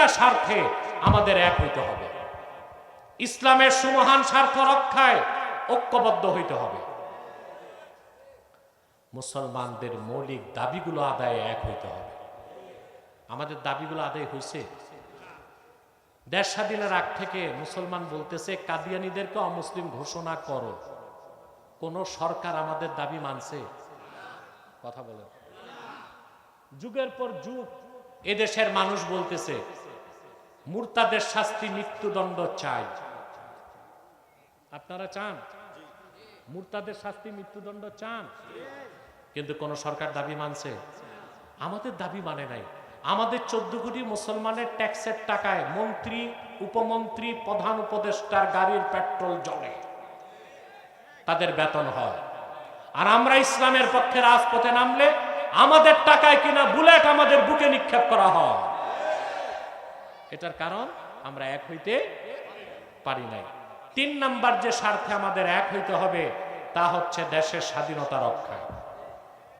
তিনটা স্বার্থে আমাদের এক হইতে হবে। ইসলামের সুমহান স্বার্থ রক্ষায় ঐক্যবদ্ধ হইতে হবে। মুসলমানদের মৌলিক দাবিগুলো আদায়ে এক হইতে হবে। আমাদের দাবিগুলো আদায় হয়েছে দেশ স্বাধীনের আগ থেকে মুসলমান বলতেছে, কাদিয়ানিদেরকে অমুসলিম ঘোষণা করো। কোন সরকার আমাদের দাবি মানছে? কথা বলেন। যুগের পর যুগ এদেশের মানুষ বলতেছে মুরতাদের শাস্তি মৃত্যুদণ্ড চাই। আপনারা চান? মুরতাদের শাস্তি মৃত্যুদণ্ড চান? কিন্তু কোন সরকার দাবি মানছে? আমাদের দাবি মানে নাই। আমাদের চোদ্দ কোটি মুসলমানের ট্যাক্সের টাকায় মন্ত্রী, উপমন্ত্রী, প্রধান উপদেষ্টার গাড়ির পেট্রোল জলে তাদের বেতন হয়। আর আমরা ইসলামের পক্ষে রাজপথে নামলে আমাদের টাকায় কিনা বুলেট আমাদের বুকে নিক্ষেপ করা হয়। এটার কারণ আমরা এক হইতে পারি নাই। তিন নাম্বার যে স্বার্থে আমাদের এক হইতে হবে, তা হচ্ছে দেশের স্বাধীনতা রক্ষা।